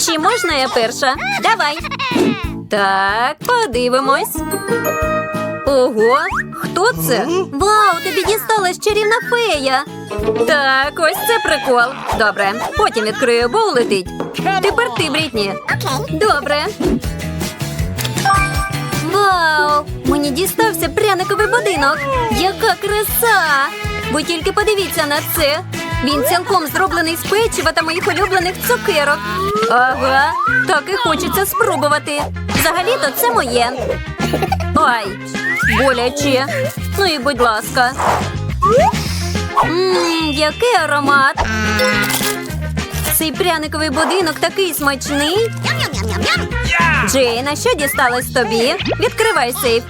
Чи можна я перша? Давай. Так, подивимось. Ого, хто це? Вау, тобі дісталась чарівна фея. Так, ось це прикол. Добре, потім відкрию, бо улетить. Тепер ти, Брітні. Добре. Вау! Мені дістався пряниковий будинок. Яка краса! Ви тільки подивіться на це. Він цілком зроблений з печива та моїх улюблених цукерок. Ага, так і хочеться спробувати. Взагалі-то це моє. Ай, боляче. Ну і будь ласка. Ммм, який аромат. Цей пряниковий будинок такий смачний. Джейна, що дісталось тобі? Відкривай сейф.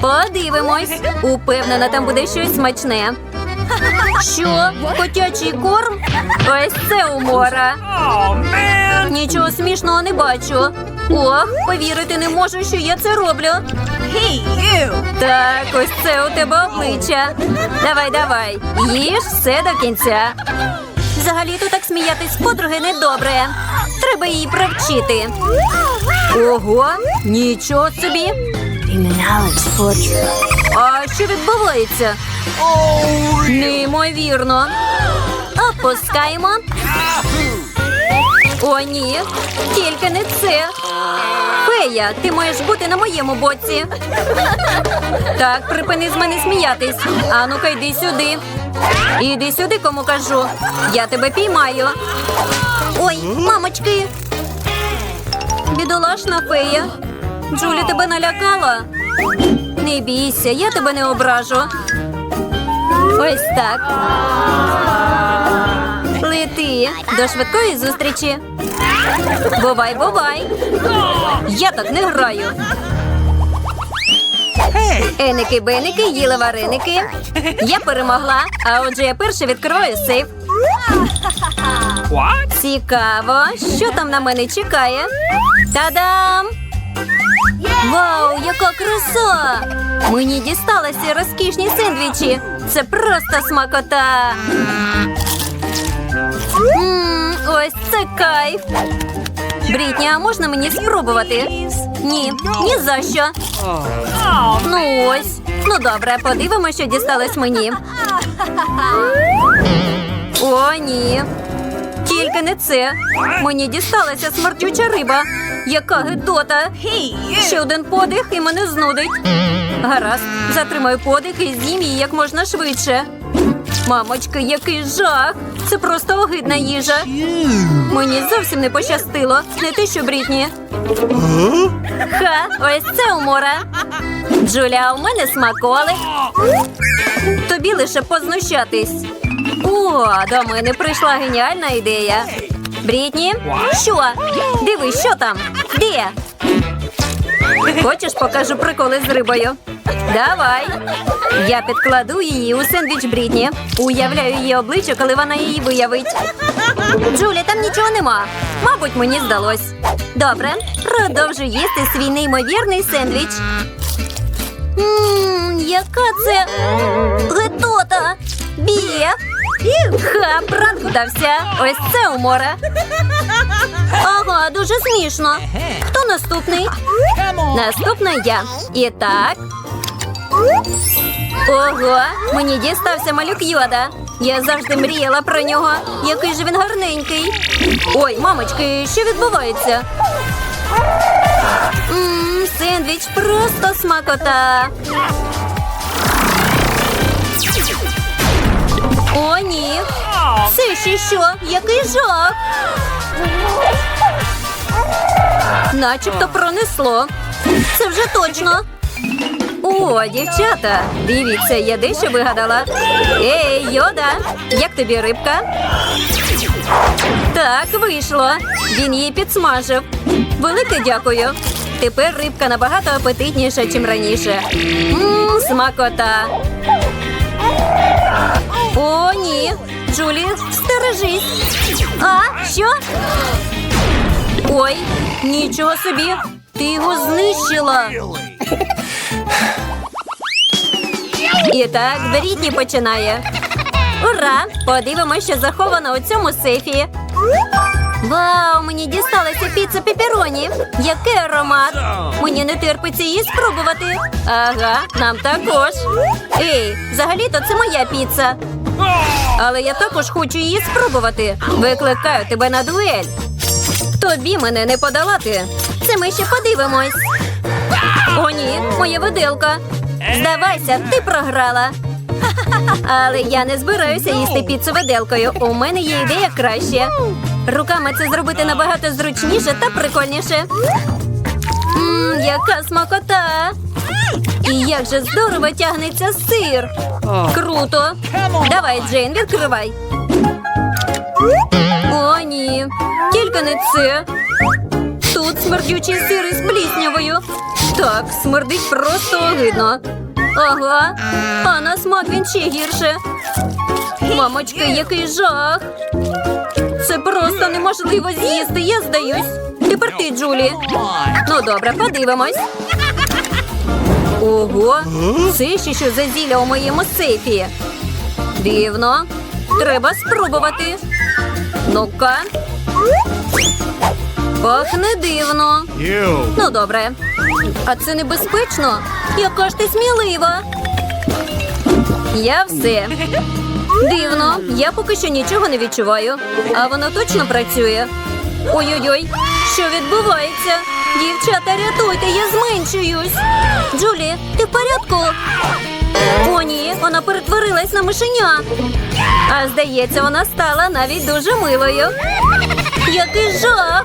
Подивимось. Упевнена, там буде щось смачне. Що? Котячий корм? Ось це умора. Нічого смішного не бачу. Ох, повірити не можу, що я це роблю. Так, ось це у тебе обличчя. Давай, давай. Їж все до кінця. Взагалі-то так сміятись з подруги недобре. Треба її провчити. Ого, нічого собі. А що відбувається? Неймовірно. Опускаємо. О, ні, тільки не це. Фея, ти маєш бути на моєму боці. Так, припини з мене сміятись. А ну-ка, йди сюди. Іди сюди, кому кажу. Я тебе піймаю. Ой, мамочки. Бідолашна фея. Джулі тебе налякала. Не бійся, я тебе не ображу. Ось так. Лети. До швидкої зустрічі. Бувай, бувай. Я так не граю. Еники беники їли вареники. Я перемогла, а отже я перша відкриваю сейф. Цікаво, що там на мене чекає. Та-дам! Вау, яка краса! Мені дісталися розкішні сендвічі. Це просто смакота. Мм, ось це кайф. Брітні, а можна мені спробувати? Ні, ні за що. Ну ось. Ну добре, подивимося, що дісталось мені. О, ні. Тільки не це. Мені дісталася смердюча риба. Яка гидота. Ще один подих і мене знудить. Гаразд, затримаю подих і з'їм її як можна швидше. Мамочки, який жах! Це просто огидна їжа. Мені зовсім не пощастило. Не те, що Брітні. Ха, ось це умора. Джуля, у мене смаколик. Тобі лише познущатись. О, до мене прийшла геніальна ідея. Брітні, що? Дивись, що там? Де? Хочеш, покажу приколи з рибою? Давай. Я підкладу її у сендвіч Брітні. Уявляю її обличчя, коли вона її виявить. Джулі, там нічого нема. Мабуть, мені здалось. Добре, продовжу їсти свій неймовірний сендвіч. Ммм, яка це гетота! Біє! Ха, пранк вдався. Ось це умора. Ага, дуже смішно. Хто наступний? Наступна я. І так. Ого, мені дістався малюк Йода. Я завжди мріяла про нього. Який же він гарненький. Ой, мамочки, що відбувається? Ммм, сендвіч просто смакота. О, ні. Це ще що? Який жах? Начебто пронесло. Це вже точно. О, дівчата, дивіться, я дещо вигадала. Ей, йода, як тобі рибка? Так, вийшло. Він її підсмажив. Велике дякую. Тепер рибка набагато апетитніша, ніж раніше. Ммм, смакота. О, ні. Джулі, стережись. А, що? Ой, нічого собі. Ти його знищила. І так, Брітні починає. Ура! Подивимося, що заховано у цьому сейфі. Вау, мені дісталася піца пеппероні. Який аромат! Мені не терпиться її спробувати. Ага, нам також. Ей, взагалі-то це моя піца. Але я також хочу її спробувати. Викликаю тебе на дуель. Тобі мене не подолати. Це ми ще подивимось. О, ні, моя виделка. Здавайся, ти програла. Але я не збираюся їсти піцу виделкою. У мене є ідея краще. Руками це зробити набагато зручніше та прикольніше. Мм, яка смакота! І як же здорово тягнеться сир. Круто. Давай, Джейн, відкривай. О, ні. Тільки не це. Тут смердючий сир із пліснявою. Так, смердить просто огидно. Ага, а на смак він ще гірше. Мамочки, який жах. Це просто неможливо з'їсти, я здаюсь. Тепер ти, Джулі. Ну добре, подивимось. Ого, це ще що за зілля у моєму сейфі. Дивно. Треба спробувати. Ну-ка. Пахне дивно. Ну, добре. А це небезпечно? Яка ж ти смілива? Я все. Дивно, я поки що нічого не відчуваю. А воно точно працює. Ой-ой-ой, що відбувається? Дівчата, рятуйте, я зменшуюсь. Джулі, ти в порядку? О, ні, вона перетворилась на мишеня. А здається, вона стала навіть дуже милою. Який жах!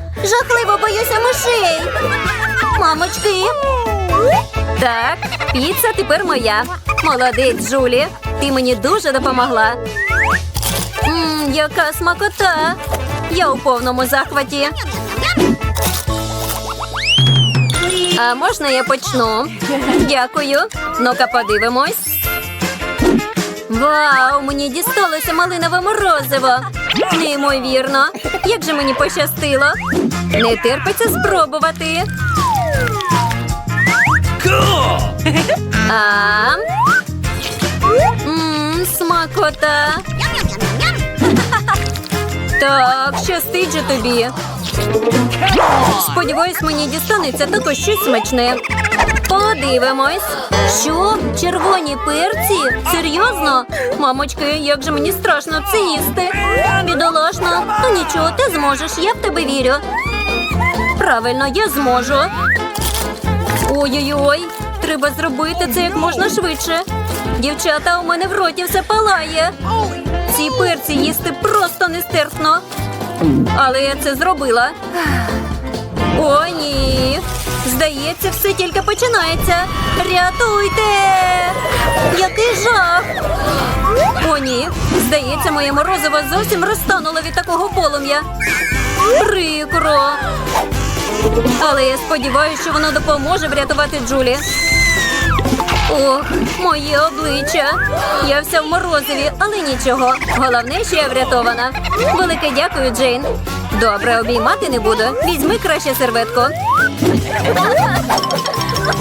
жахливо боюся мишей. Мамочки. Так, піца тепер моя. Молодець, Джулі. Ти мені дуже допомогла. Мм, яка смакота. Я у повному захваті. А можна я почну? Дякую. Ну-ка подивимось. Вау, мені дісталося малинове морозиво. Неймовірно. Як же мені пощастило. Не терпиться спробувати. А? Смакота. Так, щастить же тобі. Сподіваюсь, мені дістанеться також щось смачне. Подивимось. Що? Червоні перці? Серйозно? Мамочки, як же мені страшно це їсти. Бідолашно. Ну нічого, ти зможеш, я в тебе вірю. Правильно, я зможу. Ой-ой-ой, треба зробити це як можна швидше. Дівчата, у мене в роті все палає. Ці перці їсти просто нестерпно. Але я це зробила. О, ні. Здається, все тільки починається. Рятуйте! Який жах! О, ні. Здається, моє морозиво зовсім розтануло від такого полум'я. Прикро. Але я сподіваюся, що воно допоможе врятувати Джулі. Ох, моє обличчя. Я вся в морозиві, але нічого. Головне, що я врятована. Велике дякую, Джейн. Добре, обіймати не буду. Візьми краще серветку.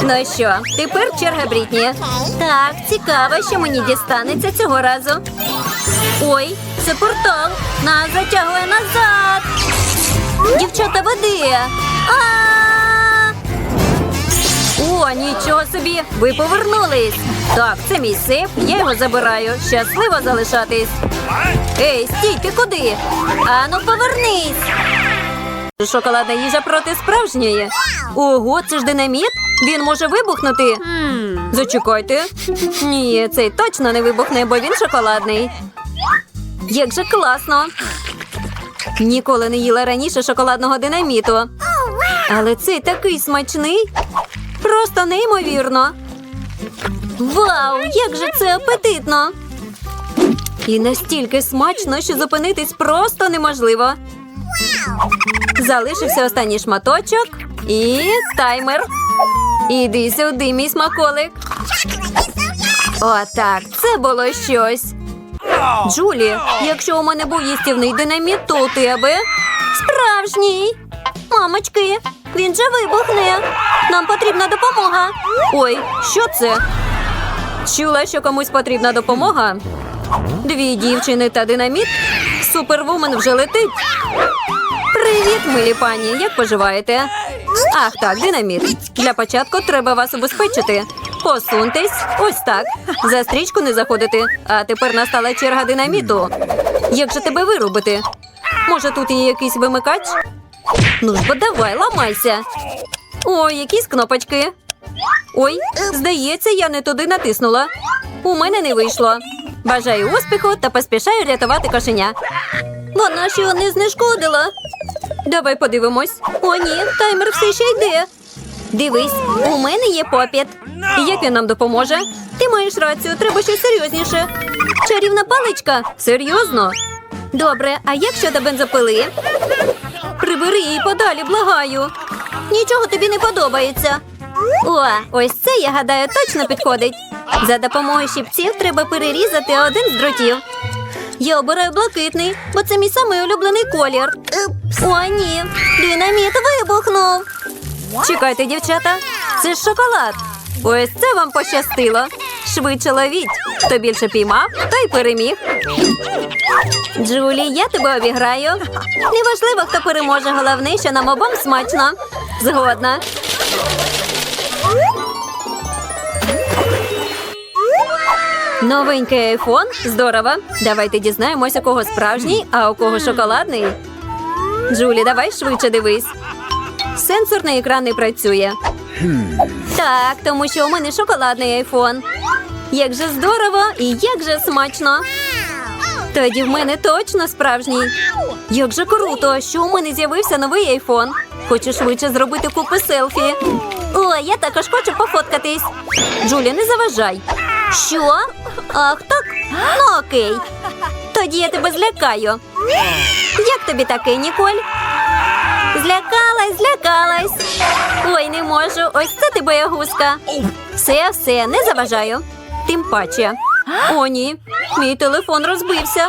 Ну що, тепер черга Брітні. Так, цікаво, що мені дістанеться цього разу. Ой, це портал. Нас затягує назад. Дівчата, води. О, нічого собі! Ви повернулись. Так, це мій сейф, я його забираю. Щасливо залишатись. Ей, стій, ти куди? Ану, повернись. Шоколадна їжа проти справжньої. Ого, це ж динаміт? Він може вибухнути. Зачекайте. Ні, цей точно не вибухне, бо він шоколадний. Як же класно. Ніколи не їла раніше шоколадного динаміту. Але цей такий смачний. Просто неймовірно. Вау, як же це апетитно! І настільки смачно, що зупинитись просто неможливо. Залишився останній шматочок і таймер. Іди сюди, мій смаколик. Отак, це було щось. Джулі, якщо у мене був їстівний динаміт, то у тебе справжній. Мамочки, він же вибухне. Нам потрібна допомога. Ой, що це? Чула, що комусь потрібна допомога. Дві дівчини та динаміт. Супервумен вже летить. Привіт, милі пані. Як поживаєте? Ах, так, динаміт. Для початку треба вас убезпечити. Посуньтесь, ось так. За стрічку не заходити. А тепер настала черга динаміту. Як же тебе вирубити? Може, тут є якийсь вимикач? Ну ж бо давай, ламайся. Ой, якісь кнопочки. Ой, здається, я не туди натиснула. У мене не вийшло. Бажаю успіху та поспішаю рятувати кошеня. Вона його не знешкодила. Давай подивимось. О, ні, таймер все ще йде. Дивись, у мене є попіт. І як він нам допоможе? Ти маєш рацію, треба щось серйозніше. Чарівна паличка? Серйозно? Добре, а як щодо бензопили? Прибери її подалі, благаю. Нічого тобі не подобається. О, ось це, я гадаю, точно підходить. За допомогою щипців треба перерізати один з дротів. Я обираю блакитний, бо це мій самий улюблений колір. О, ні, динаміт вибухнув. Чекайте, дівчата, це ж шоколад. Ось це вам пощастило. Швидше ловіть. Хто більше піймав, той переміг. Джулі, я тебе обіграю. Неважливо, хто переможе, головне, що нам обом смачно. Згодна. Новенький айфон? Здорово. Давайте дізнаємось, у кого справжній, а у кого шоколадний. Джулі, давай швидше дивись. Сенсорний екран не працює. Так, тому що у мене шоколадний айфон. Як же здорово і як же смачно. Тоді в мене точно справжній. Як же круто, що у мене з'явився новий айфон. Хочу швидше зробити купи селфі. О, я також хочу пофоткатись. Джулі, не заважай. Що? Ах, так? Ну окей. Тоді я тебе злякаю. Як тобі таке, Ніколь? Злякалась, злякалась. Ой, не можу. Ось це ти боягузка. Все, все, не заважаю. Тим паче. О, ні. Мій телефон розбився.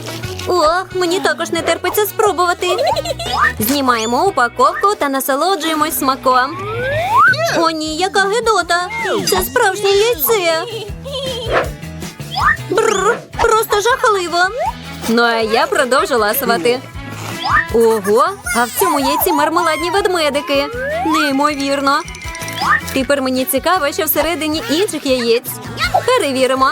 Ох, мені також не терпиться спробувати. Знімаємо упаковку та насолоджуємось смаком. О, ні, яка гидота! Це справжнє яйце. Бррр, просто жахливо. Ну а я продовжу ласувати. Ого, а в цьому яйці мармеладні ведмедики. Неймовірно. Тепер мені цікаво, що всередині інших яєць. Перевіримо.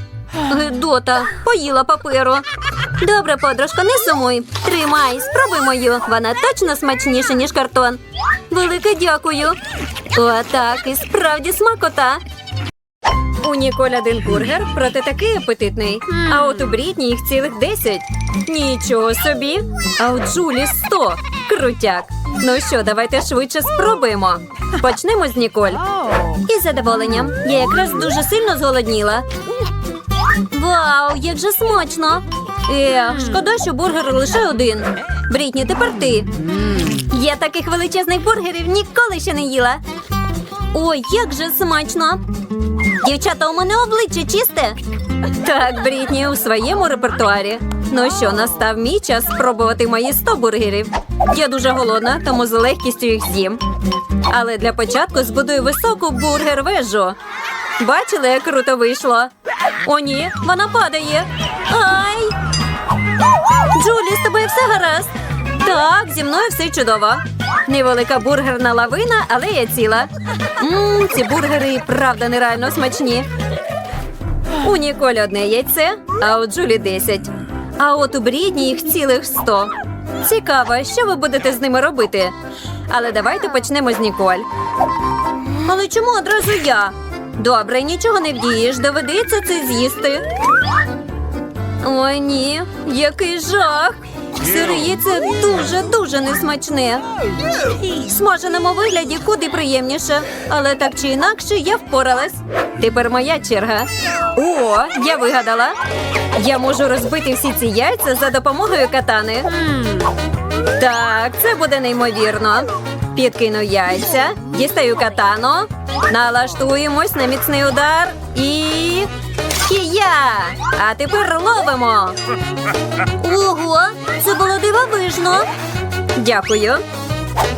Гидота, поїла паперу. Добре, подружка, не сумуй. Тримай, спробуй мою. Вона точно смачніша, ніж картон. Велике дякую. О, так, і справді смакота. У Ніколь один бургер, проте такий апетитний. А от у Брітні їх цілих десять. Нічого собі. А у Джулі сто. Крутяк. Ну що, давайте швидше спробуємо. Почнемо з Ніколь. Із задоволенням. Я якраз дуже сильно зголодніла. Як же смачно! Ех, шкода, що бургер лише один. Брітні, тепер ти. Я таких величезних бургерів ніколи ще не їла. Ой, як же смачно! Дівчата, у мене обличчя чисте. Так, Брітні, у своєму репертуарі. Ну що, настав мій час спробувати мої 100 бургерів. Я дуже голодна, тому з легкістю їх з'їм. Але для початку збудую високу бургер-вежу. Бачили, як круто вийшло? О, ні, вона падає. Ай! Джулі, з тобою все гаразд. Так, зі мною все чудово. Невелика бургерна лавина, але я ціла. Мм, ці бургери правда нереально смачні. У Ніколі одне яйце, а у Джулі 10. А от у Брідні їх цілих 100. Цікаво, що ви будете з ними робити. Але давайте почнемо з Ніколь. Але чому одразу я? Добре, нічого не вдієш, доведеться це з'їсти. Ой, ні, який жах. Сире яйце дуже-дуже несмачне. В смаженому вигляді куди приємніше. Але так чи інакше я впоралась. Тепер моя черга. О, я вигадала. Я можу розбити всі ці яйця за допомогою катани. Так, це буде неймовірно. Підкину яйця, дістаю катану, налаштуємось на міцний удар і. Кія! А тепер ловимо. Ого, це було дивовижно. Дякую.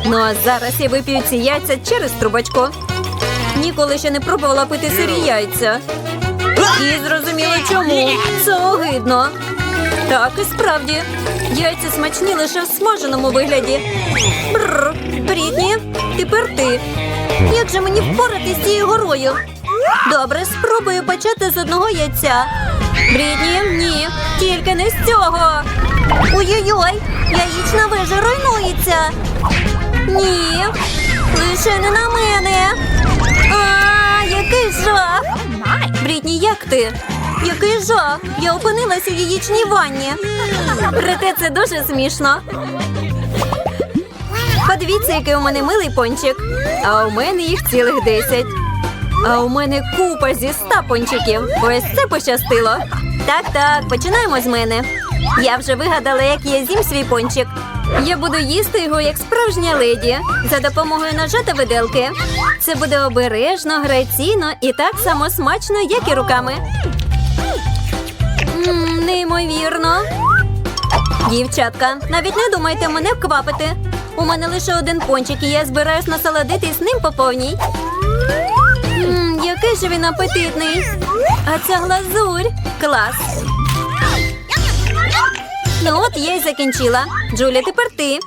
Ну а зараз я вип'ю ці яйця через трубочку. Ніколи ще не пробувала пити сирі яйця. І зрозуміло чому. Це огидно. Так і справді. Яйця смачні лише в смаженому вигляді. Бррр, Брітні, тепер ти. Як же мені впоратись з цією горою? Добре, спробую почати з одного яйця. Брітні, ні, тільки не з цього. Ой-ой-ой, яєчна вежа руйнується. Ні, лише не на мене. А, який жах! Брітні, як ти? Який жах! Я опинилася у яєчній ванні. Проте це дуже смішно. Подивіться, який у мене милий пончик. А у мене їх цілих десять. А у мене купа зі ста пончиків. Ось це пощастило. Так, так, починаємо з мене. Я вже вигадала, як я з'їм свій пончик. Я буду їсти його як справжня леді за допомогою ножа та виделки. Це буде обережно, граційно і так само смачно, як і руками. Мм, неймовірно. Дівчатка, навіть не думайте мене вквапити. У мене лише один пончик, і я збираюсь насолодитись ним по повній. Мм, який же він апетитний. А ця глазурь. Клас. Ну от я й закінчила. Джулія, тепер ти.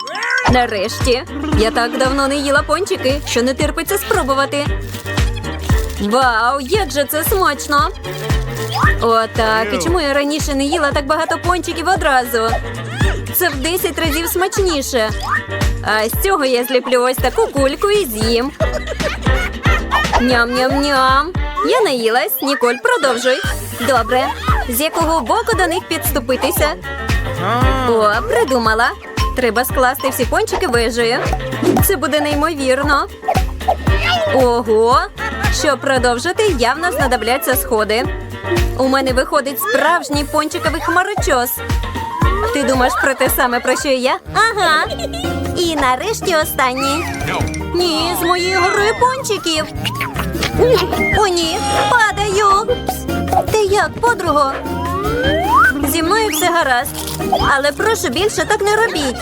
Нарешті. Я так давно не їла пончики, що не терпиться спробувати. Вау, як же це смачно! Отак. І чому я раніше не їла так багато пончиків одразу? Це в 10 разів смачніше. А з цього я зліплю ось таку кульку і з'їм. Ням-ням-ням. Я наїлась. Ніколь, продовжуй. Добре. З якого боку до них підступитися? О, придумала. Треба скласти всі пончики вежею. Це буде неймовірно. Ого! Щоб продовжити, явно знадобляться сходи. У мене виходить справжній пончиковий хмарочос. Ти думаєш про те саме, про що і я? Ага. І нарешті останній. Ні, з моєї гори пончиків. О, ні, падаю. Ти як, подруго? Зі мною все гаразд. Але прошу більше так не робіть.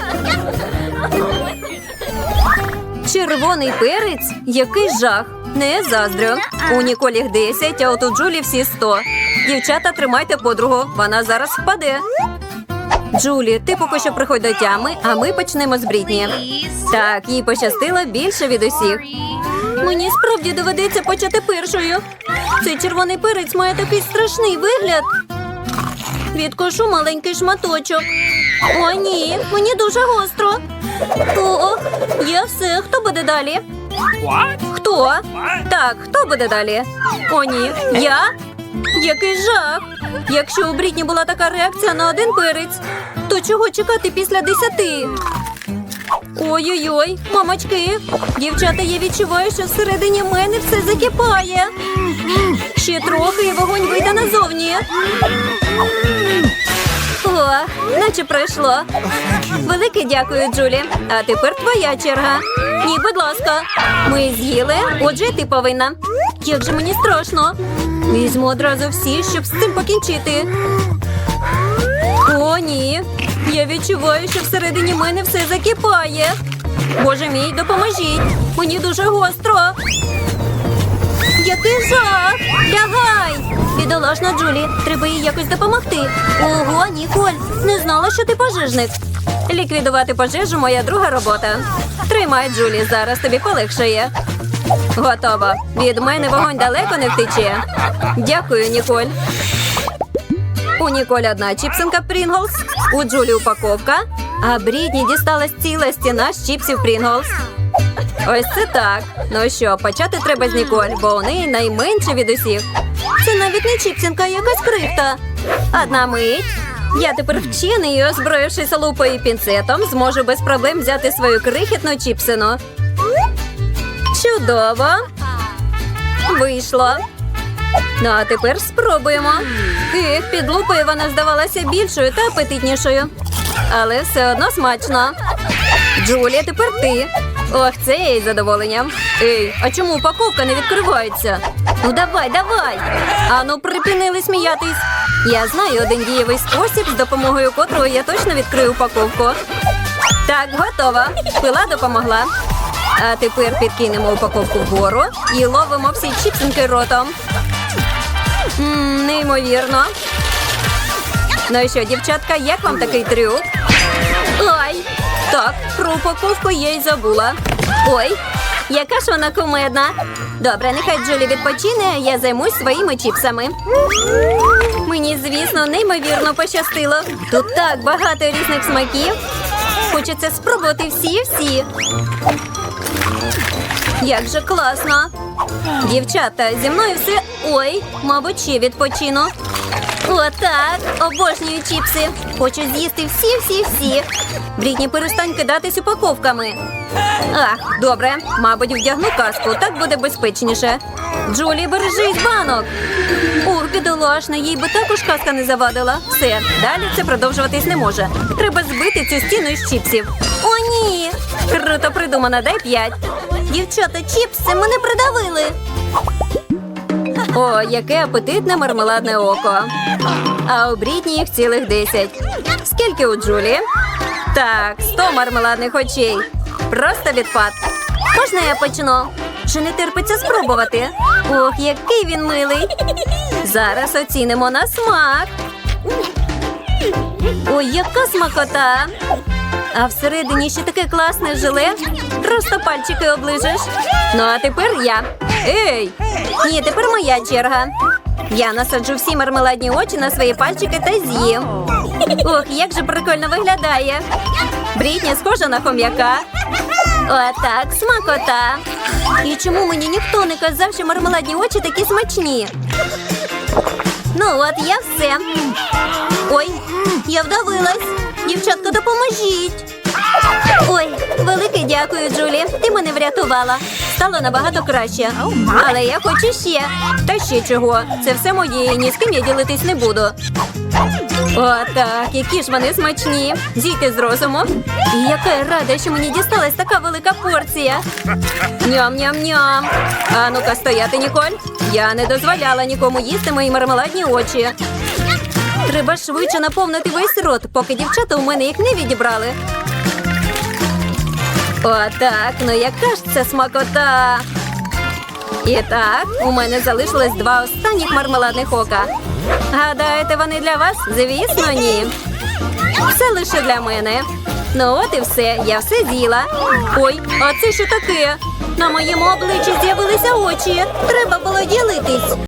Червоний перець? Який жах. Не заздрю. У Ніколі 10, а от у Джулі всі 100. Дівчата, тримайте подругу. Вона зараз впаде. Джулі, ти поки що приходь до тями, а ми почнемо з Брітні. Так, їй пощастило більше від усіх. Мені справді доведеться почати першою. Цей червоний перець має такий страшний вигляд. Відкошу маленький шматочок. О, ні, мені дуже гостро. О, я все. Хто буде далі? Хто? Так, хто буде далі? О, ні. Я? Який жах! Якщо у Брітні була така реакція на один перець, то чого чекати після десяти? Ой-ой-ой, мамочки, дівчата, я відчуваю, що всередині мене все закипає. Ще трохи і вогонь вийде назовні. О, наче пройшло. Велике дякую, Джулі. А тепер твоя черга. Ні, будь ласка. Ми з'їли, отже, ти повинна. Як же мені страшно. Візьму одразу всі, щоб з цим покінчити. О, ні. Я відчуваю, що всередині мене все закипає. Боже мій, допоможіть. Мені дуже гостро. Який жах! Лягай! Бідолашна Джулі, треба їй якось допомогти. Ого, Ніколь, не знала, що ти пожежник. Ліквідувати пожежу моя друга робота. Тримай, Джулі, зараз тобі полегшає. Готово. Від мене вогонь далеко не втече. Дякую, Ніколь. У Ніколь одна чіпсинка Прінглс, у Джулі упаковка, а Брідні дісталась ціла стіна з чіпсів Прінглс. Ось це так. Ну що, почати треба з Ніколь, бо у неї найменше від усіх. Це навіть не чіпсинка, якась крихта. Одна мить. Я тепер вчений і, озброївшись лупою і пінцетом, зможу без проблем взяти свою крихітну чіпсину. Чудово. Вийшло. Ну, а тепер спробуємо. Ех, під лупою вона здавалася більшою та апетитнішою. Але все одно смачно. Джулія, тепер ти. Ох, це я із задоволенням. Ей, а чому упаковка не відкривається? Ну давай, давай. Ану, припинили сміятись. Я знаю один дієвий спосіб, з допомогою котрого я точно відкрию упаковку. Так, готова. Пила допомогла. А тепер підкинемо упаковку вгору і ловимо всі чіпсинки ротом. Ммм, неймовірно. Ну і що, дівчатка, як вам такий трюк? Ой, Так, про упаковку я й забула. Ой, яка ж вона кумедна. Добре, нехай Джулі відпочине, я займусь своїми чіпсами. Мені, звісно, неймовірно пощастило. Тут так багато різних смаків. Хочеться спробувати всі-всі. Як же класно! Дівчата, зі мною все. Ой, мабуть, ще відпочину. Отак, обожнюю чіпси. Хочу з'їсти всі-всі-всі. Брітні, перестань кидатись упаковками. Ах, добре, мабуть, вдягну каску, так буде безпечніше. Джулі, бережись банок. Бідолашна, їй би також каска не завадила. Все, далі це продовжуватись не може. Треба збити цю стіну із чіпсів. О, ні! Круто придумано, дай п'ять. Дівчата, чіпси мене придавили. О, яке апетитне мармеладне око. А у Брітні їх цілих десять. Скільки у Джулі? Так, сто мармеладних очей. Просто відпад. Можна я почну? Чи не терпиться спробувати? Ох, який він милий. Зараз оцінимо на смак. Ой, яка смакота! А всередині ще таке класне желе. Просто пальчики оближеш. Ну а тепер я. Ей! Ні, тепер моя черга. Я насаджу всі мармеладні очі на свої пальчики та з'їм. Ох, як же прикольно виглядає. Брітні схожа на хом'яка. Отак, смакота. І чому мені ніхто не казав, що мармеладні очі такі смачні? Ну от я все. Ой, я вдавилась. Дівчатка, допоможіть. Ой, велике дякую, Джулі. Ти мене врятувала. Стало набагато краще. Але я хочу ще. Та ще чого. Це все моє, ні з ким я ділитись не буду. О, так, які ж вони смачні. Зійти з розуму. І яка я рада, що мені дісталась така велика порція. Ням-ням-ням. А ну-ка стояти, Ніколь. Я не дозволяла нікому їсти мої мармеладні очі. Треба швидше наповнити весь рот, поки дівчата у мене їх не відібрали. Отак, ну яка ж це смакота. І так, у мене залишилось два останніх мармеладних ока. Гадаєте, вони для вас? Звісно, ні. Все лише для мене. Ну от і все, я все з'їла. Ой, а це що таке? На моєму обличчі з'явилися очі. Треба було ділитись.